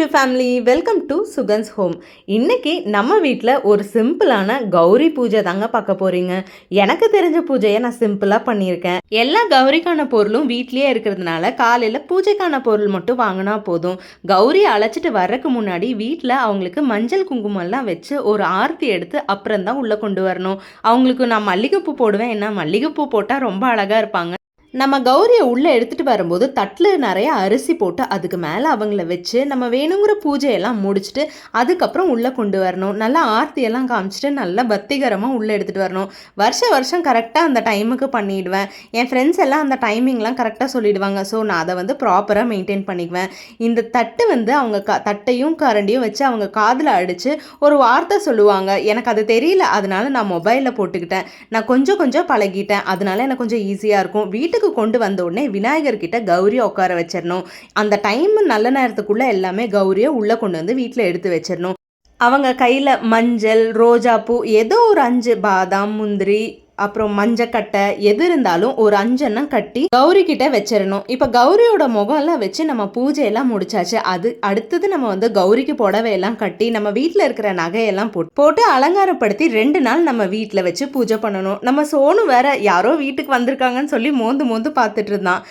YouTube family welcome to Sugan's home இன்றைக்கி நம்ம வீட்டில் ஒரு சிம்பிளான கௌரி பூஜை தாங்க பார்க்க போகிறீங்க எனக்கு தெரிஞ்ச பூஜையை நான் சிம்பிளாக பண்ணியிருக்கேன். எல்லா கௌரிக்கான பொருளும் வீட்லேயே இருக்கிறதுனால காலையில் பூஜைக்கான பொருள் மட்டும் வாங்கினா போதும். கௌரி அழைச்சிட்டு வர்றதுக்கு முன்னாடி வீட்டில் அவங்களுக்கு மஞ்சள் குங்குமம்லாம் வச்சு ஒரு ஆர்த்தி எடுத்து அப்புறம் தான் உள்ளே கொண்டு வரணும். அவங்களுக்கு நான் மல்லிகைப்பூ போடுவேன். ஏன்னா மல்லிகைப்பூ போட்டால் ரொம்ப அழகாக இருப்பாங்க. நம்ம கௌரியை உள்ளே எடுத்துகிட்டு வரும்போது தட்டில் நிறைய அரிசி போட்டு அதுக்கு மேலே அவங்கள வச்சு நம்ம வேணுங்கிற பூஜையெல்லாம் முடிச்சுட்டு அதுக்கப்புறம் உள்ளே கொண்டு வரணும். நல்லா ஆர்த்தியெல்லாம் காமிச்சிட்டு நல்லா பத்திகரமாக உள்ளே எடுத்துகிட்டு வரணும். வருஷ வருஷம் கரெக்டாக அந்த டைமுக்கு பண்ணிவிடுவேன் என் ஃப்ரெண்ட்ஸ் எல்லாம் அந்த டைமிங்லாம் கரெக்டாக சொல்லிடுவாங்க. ஸோ நான் அதை வந்து ப்ராப்பராக மெயின்டைன் பண்ணிக்குவேன். இந்த தட்டு வந்து அவங்க க தட்டையும் கரண்டியும் வச்சு அவங்க காதில் அடித்து ஒரு வார்த்தை சொல்லுவாங்க. எனக்கு அது தெரியல. அதனால நான் மொபைலில் போட்டுக்கிட்டேன். நான் கொஞ்சம் கொஞ்சம் பழகிட்டேன். அதனால எனக்கு கொஞ்சம் ஈஸியாக இருக்கும். வீட்டுக்கு கொண்டு வந்த உடனே விநாயகர் கிட்ட கௌரியை உட்கார வச்சிடணும். அந்த டைம் நல்ல நேரத்துக்குள்ளே எல்லாமே கௌரியை உள்ளே கொண்டு வந்து வீட்டில் எடுத்து வச்சிடணும். அவங்க கையில் மஞ்சள் ரோஜாப்பூ ஏதோ ஒரு அஞ்சு பாதாம் முந்திரி அப்புறம் மஞ்சக்கட்டை எது இருந்தாலும் ஒரு அஞ்செண்ணம் கட்டி கௌரி கிட்ட வச்சிடணும். இப்போ கௌரியோட முகம்லாம் வச்சு நம்ம பூஜையெல்லாம் முடிச்சாச்சு. அது அடுத்தது நம்ம வந்து கௌரிக்கு புடவையெல்லாம் கட்டி நம்ம வீட்டில் இருக்கிற நகையெல்லாம் போட்டு போட்டு அலங்காரப்படுத்தி ரெண்டு நாள் நம்ம வீட்டில் வச்சு பூஜை பண்ணணும். நம்ம சோனு வேற யாரோ வீட்டுக்கு வந்திருக்காங்கன்னு சொல்லி மோந்து மோந்து பார்த்துட்டு இருந்தான்.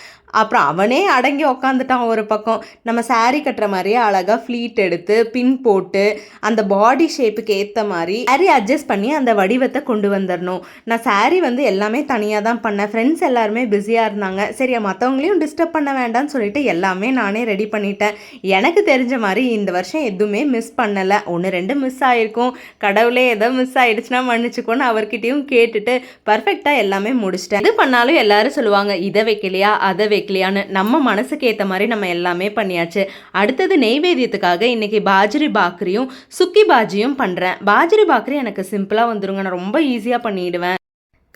அப்புறம் அவனே அடங்கி உக்காந்துட்டான் ஒரு பக்கம். நம்ம சாரீ கட்டுற மாதிரியே அழகாக ஃப்ளீட் எடுத்து பின் போட்டு அந்த பாடி ஷேப்புக்கு ஏற்ற மாதிரி சாரீ அட்ஜஸ்ட் பண்ணி அந்த வடிவத்தை கொண்டு வந்துடணும் நான் சாரீ வந்து எல்லாமே தனியாக தான் பண்ணேன். ஃப்ரெண்ட்ஸ் எல்லாருமே பிஸியாக இருந்தாங்க. சரி மற்றவங்களையும் டிஸ்டர்ப் பண்ண வேண்டாம்னு சொல்லிட்டு எல்லாமே நானே ரெடி பண்ணிட்டேன். எனக்கு தெரிஞ்ச மாதிரி இந்த வருஷம் எதுவுமே மிஸ் பண்ணலை. ஒன்று ரெண்டு மிஸ் ஆகிருக்கும் கடவுளே ஏதோ மிஸ் ஆகிடுச்சுன்னா மன்னிச்சுக்கோன்னு அவர்கிட்டையும் கேட்டுட்டு பர்ஃபெக்டாக எல்லாமே முடிச்சிட்டேன். இது பண்ணாலும் எல்லாரும் சொல்லுவாங்க இதை வைக்கலையா? அதை வைக்கலையான்னு நம்ம மனசுக்கு ஏற்ற மாதிரி நம்ம எல்லாமே பண்ணியாச்சு. அடுத்தது நெய்வேத்தியத்துக்காக இன்னைக்கு பாஜ்ரி பாக்கரியும் சுக்கி பாஜியும் பண்ணுறேன் பாஜ்ரி பாக்கரி எனக்கு சிம்பிளாக வந்துருங்க. நான் ரொம்ப ஈஸியாக பண்ணிடுவேன்.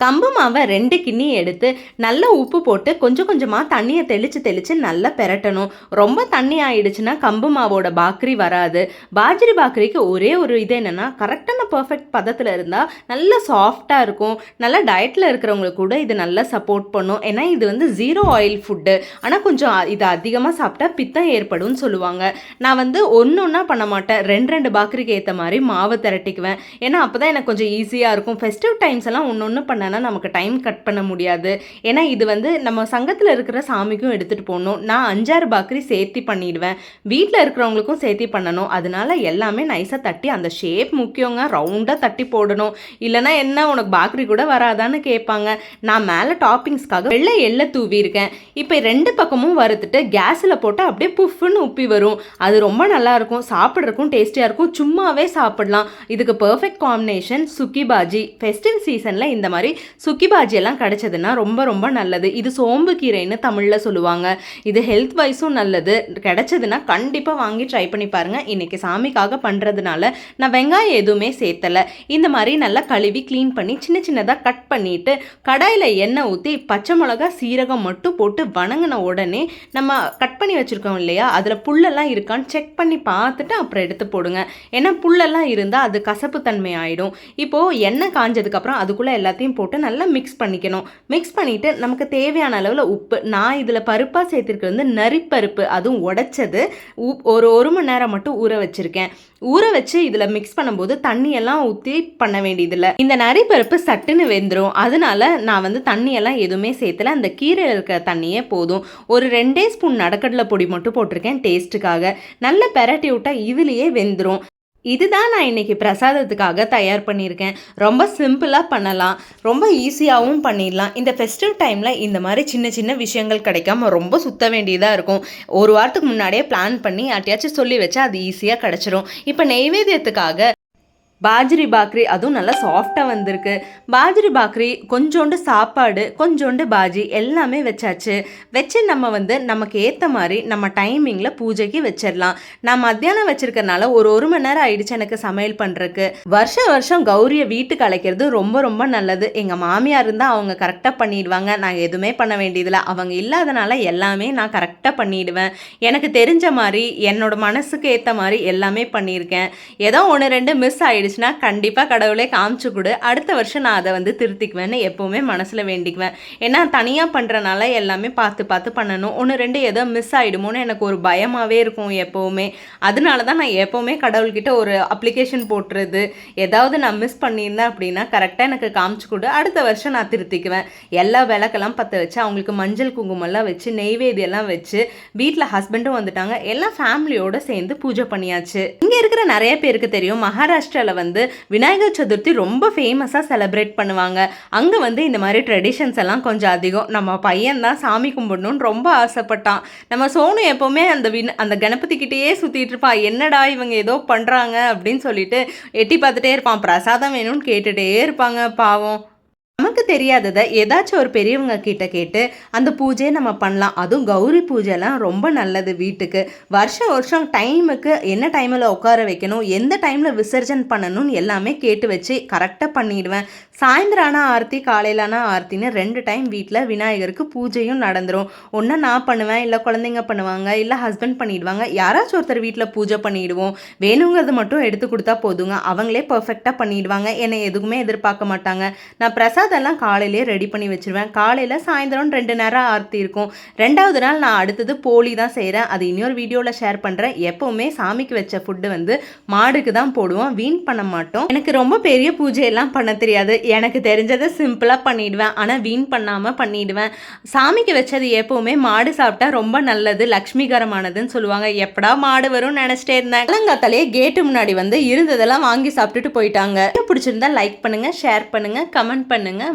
கம்பு மாவை ரெண்டு கிண்ணி எடுத்து நல்லா உப்பு போட்டு கொஞ்சம் கொஞ்சமாக தண்ணியை தெளித்து தெளித்து நல்லா பெரட்டணும். ரொம்ப தண்ணி ஆயிடுச்சுன்னா கம்பு மாவோட பாக்கரி வராது. பாஜிரி பாக்கரிக்கு ஒரே ஒரு இது என்னென்னா கரெக்டான பர்ஃபெக்ட் பதத்தில் இருந்தால் நல்லா சாஃப்டாக இருக்கும். நல்லா டயட்டில் இருக்கிறவங்களுக்கு கூட இது நல்லா சப்போர்ட் பண்ணும். ஏன்னா இது வந்து ஜீரோ ஆயில் ஃபுட்டு ஆனால் கொஞ்சம் இது அதிகமாக சாப்பிட்டா பித்தம் ஏற்படும்னு சொல்லுவாங்க. நான் வந்து ஒன்று ஒன்றா பண்ண மாட்டேன். ரெண்டு ரெண்டு பாக்கரிக்கு ஏற்ற மாதிரி மாவை திரட்டிக்குவேன். ஏன்னா அப்போ தான் எனக்கு கொஞ்சம் ஈஸியாக இருக்கும். ஃபெஸ்டிவ் டைம்ஸ் எல்லாம் ஒன்று ஒன்று பண்ணேன்னா நமக்கு டைம் கட் பண்ண முடியாது. ஏன்னா இது வந்து நம்ம சங்கத்தில் இருக்கிற சாமிக்கும் எடுத்துகிட்டு போகணும் நான் அஞ்சாறு பாக்கரி சேர்த்தி பண்ணிடுவேன். வீட்டில் இருக்கிறவங்களுக்கும் சேர்த்தி பண்ணணும். அதனால எல்லாமே நைஸாக தட்டி அந்த ஷேப் முக்கியங்க. ரவுண்டாக தட்டி போடணும். இல்லைன்னா என்ன உனக்கு பாக்கரி கூட வராதான்னு கேட்பாங்க. நான் மேலே டாப்பிங்ஸ்க்காக வெள்ளை எள்ளை தூவியிருக்கேன் இப்போ ரெண்டு பக்கமும் வறுத்துட்டு கேஸில் போட்டு அப்படியே புஃப்னு உப்பி வரும். அது ரொம்ப நல்லாயிருக்கும் சாப்பிட்றதுக்கும் டேஸ்டியாக இருக்கும். சும்மாவே சாப்பிடலாம். இதுக்கு perfect combination sukhi bhaji. Festive சீசனில் இந்த மாதிரி சுக்கி பாஜி எல்லாம் கிடைச்சதுன்னா ரொம்ப ரொம்ப நல்லது. இது சோம்பு கீரைன்னு தமிழில் சொல்லுவாங்க. இது ஹெல்த் வைஸும் நல்லது. கிடைச்சதுன்னா கண்டிப்பாக வாங்கி ட்ரை பண்ணி பாருங்கள் இன்றைக்கி சாமிக்காக பண்ணுறதுனால நான் வெங்காயம் எதுவுமே சேர்த்தலை. இந்த மாதிரி நல்லா கழுவி க்ளீன் பண்ணி சின்ன சின்னதாக கட் பண்ணிட்டு கடாயில் எண்ணெய் ஊற்றி பச்சை மிளகா சீரகம் மட்டும் போட்டு வணங்கின உடனே நம்ம கட் பண்ணி வச்சுருக்கோம் இல்லையா? அதில் புல்லெல்லாம் இருக்கான்னு செக் பண்ணி பார்த்துட்டு அப்புறம் எடுத்து போடுங்க. ஏன்னா புல்லெல்லாம் இருந்தால் அது கசப்பு தன்மை ஆகிடும் இப்போது எண்ணெய் காஞ்சதுக்கப்புறம் அதுக்குள்ளே எல்லாத்தையும் போட்டு போட்டு நல்லா மிக்ஸ் பண்ணிக்கணும். மிக்ஸ் பண்ணிவிட்டு நமக்கு தேவையான அளவில் உப்பு. நான் இதில் பருப்பாக சேர்த்துருக்கு வந்து நரிப்பருப்பு. அதுவும் உடைச்சது. உப் ஒரு ஒரு மணி நேரம் மட்டும் ஊற வச்சுருக்கேன். ஊற வச்சு இதில் மிக்ஸ் பண்ணும்போது தண்ணியெல்லாம் ஊற்றி பண்ண வேண்டியதில்லை. இந்த நரிப்பருப்பு சட்டுன்னு வெந்துடும் அதனால நான் வந்து தண்ணியெல்லாம் எதுவுமே சேர்த்துல. அந்த கீரையில் இருக்கிற தண்ணியே போதும். ஒரு ரெண்டே ஸ்பூன் நடக்கடலை பொடி மட்டும் போட்டிருக்கேன் டேஸ்ட்டுக்காக. நல்லா பெரட்டி விட்டா இதுலேயே வெந்துடும் இதுதான் நான் இன்னைக்கு பிரசாதத்துக்காக தயார் பண்ணியிருக்கேன். ரொம்ப சிம்பிளாக பண்ணலாம். ரொம்ப ஈஸியாகவும் பண்ணிடலாம். இந்த ஃபெஸ்டிவ் டைமில் இந்த மாதிரி சின்ன சின்ன விஷயங்கள் கிடைக்காம ரொம்ப சுத்த வேண்டியதாக இருக்கும். ஒரு வாரத்துக்கு முன்னாடியே பிளான் பண்ணி அட்டையாச்சும் சொல்லி வச்சா அது ஈஸியாக கிடச்சிரும். இப்போ நெய்வேத்தியத்துக்காக பாஜ்ரி பாக்ரி அதுவும் நல்லா சாஃப்டாக வந்திருக்கு. பாஜ்ரி பாக்ரி கொஞ்சோண்டு சாப்பாடு கொஞ்சோண்டு பாஜி எல்லாமே வச்சாச்சு. வச்சு நம்ம வந்து நமக்கு ஏற்ற மாதிரி நம்ம டைமிங்கில் பூஜைக்கு வச்சிடலாம் நான் மத்தியானம் வச்சுருக்கனால ஒரு ஒரு மணி நேரம் ஆயிடுச்சு எனக்கு சமையல் பண்ணுறக்கு வருஷம் வருஷம் கௌரியை வீட்டுக்கு அழைக்கிறது ரொம்ப ரொம்ப நல்லது. எங்கள் மாமியார் இருந்தால் அவங்க கரெக்டாக பண்ணிடுவாங்க. நான் எதுவுமே பண்ண வேண்டியதில்லை. அவங்க இல்லாதனால எல்லாமே நான் கரெக்டாக பண்ணிடுவேன். எனக்கு தெரிஞ்ச மாதிரி என்னோட மனசுக்கு ஏற்ற மாதிரி எல்லாமே பண்ணியிருக்கேன். ஏதோ ஒன்று ரெண்டு மிஸ் ஆயிடுச்சு. ஆயிடுச்சுன்னா கண்டிப்பாக கடவுளே காமிச்சு கொடு. அடுத்த வருஷம் நான் அதை வந்து திருத்திக்குவேன்னு எப்போவுமே மனசில் வேண்டிக்குவேன். ஏன்னா தனியாக பண்ணுறனால எல்லாமே பார்த்து பார்த்து பண்ணணும். ஒன்று ரெண்டு ஏதோ மிஸ் ஆகிடுமோன்னு எனக்கு ஒரு பயமாகவே இருக்கும் எப்போவுமே. அதனால தான் நான் எப்போவுமே கடவுள்கிட்ட ஒரு அப்ளிகேஷன் போட்டுறது. ஏதாவது நான் மிஸ் பண்ணியிருந்தேன் அப்படின்னா கரெக்டாக எனக்கு காமிச்சு கொடு. அடுத்த வருஷம் நான் திருத்திக்குவேன். எல்லா விளக்கெல்லாம் பற்ற வச்சு அவங்களுக்கு மஞ்சள் குங்குமம்லாம் வச்சு நெய்வேதியெல்லாம் வச்சு வீட்டில் ஹஸ்பண்டும் வந்துட்டாங்க. எல்லாம் ஃபேமிலியோடு சேர்ந்து பூஜை பண்ணியாச்சு. இங்கே இருக்கிற நிறைய பேருக்கு தெரியும் மகாராஷ்டிராவில் வந்து விநாயகர் சதுர்த்தி ரொம்ப ஃபேமஸாக செலிப்ரேட் பண்ணுவாங்க. அங்கே வந்து இந்த மாதிரி ட்ரெடிஷன்ஸ் எல்லாம் கொஞ்சம் அதிகம். நம்ம பையன் தான் சாமி கும்பிடணும்னு ரொம்ப ஆசைப்பட்டான். நம்ம சோனு எப்போவுமே அந்த வின் அந்த கணபதி கிட்டேயே சுற்றிட்டு இருப்பான் என்னடா இவங்க ஏதோ பண்ணுறாங்க அப்படின்னு சொல்லிட்டு எட்டி பார்த்துட்டே இருப்பான். பிரசாதம் வேணும்னு கேட்டுகிட்டே இருப்பாங்க பாவம். தெரியாததை ஏதாச்சும் ஒரு பெரியவங்க கிட்ட கேட்டு அந்த பூஜையை நம்ம பண்ணலாம். அதுவும் கௌரி பூஜைலாம் ரொம்ப நல்லது வீட்டுக்கு. வருஷம் வருஷம் டைமுக்கு என்ன டைமில் உட்கார வைக்கணும் எந்த டைமில் விசர்ஜன் பண்ணணும்னு எல்லாமே கேட்டு வச்சு கரெக்டாக பண்ணிடுவேன். சாயந்தரம் ஆனால் ஆர்த்தி காலையிலான ஆர்த்தின்னு ரெண்டு டைம் வீட்டில் விநாயகருக்கு பூஜையும் நடந்துடும் ஒன்று நான் பண்ணுவேன் இல்லை குழந்தைங்க பண்ணுவாங்க இல்லை ஹஸ்பண்ட் பண்ணிடுவாங்க. யாராச்சும் ஒருத்தர் வீட்டில் பூஜை பண்ணிடுவோம். வேணுங்கிறது மட்டும் எடுத்து கொடுத்தா போதுங்க. அவங்களே பர்ஃபெக்டாக பண்ணிடுவாங்க. என்னை எதுவுமே எதிர்பார்க்க மாட்டாங்க. நான் பிரசாதெல்லாம் காலையிலேயே ரெடி பண்ணி வச்சுருவேன். காலையில் சாயந்தரம் ரெண்டு நேரம் ஆர்த்தி இருக்கும். ரெண்டாவது நாள் நான் அடுத்தது போலி தான் செய்கிறேன் அது இன்னொரு வீடியோவில் ஷேர் பண்ணுறேன் எப்போவுமே சாமிக்கு வச்ச ஃபுட்டு வந்து மாடுக்கு தான் போடுவோம். வீண் பண்ண மாட்டோம். எனக்கு ரொம்ப பெரிய பூஜையெல்லாம் பண்ண தெரியாது. எனக்கு தெரிஞ்சதை சிம்பிளாக பண்ணிடுவேன். ஆனால் வீண் பண்ணாமல் பண்ணிடுவேன். சாமிக்கு வச்சது எப்போவுமே மாடு சாப்பிட்டா ரொம்ப நல்லது லக்ஷ்மிகரமானதுன்னு சொல்லுவாங்க. எப்படா மாடு வரும்னு நினச்சிட்டே இருந்தேன். இளங்காத்தாலேயே கேட்டு முன்னாடி வந்து இருந்ததெல்லாம் வாங்கி சாப்பிட்டுட்டு போயிட்டாங்க. பிடிச்சிருந்தா லைக் பண்ணுங்கள் ஷேர் பண்ணுங்கள் கமெண்ட் பண்ணுங்கள்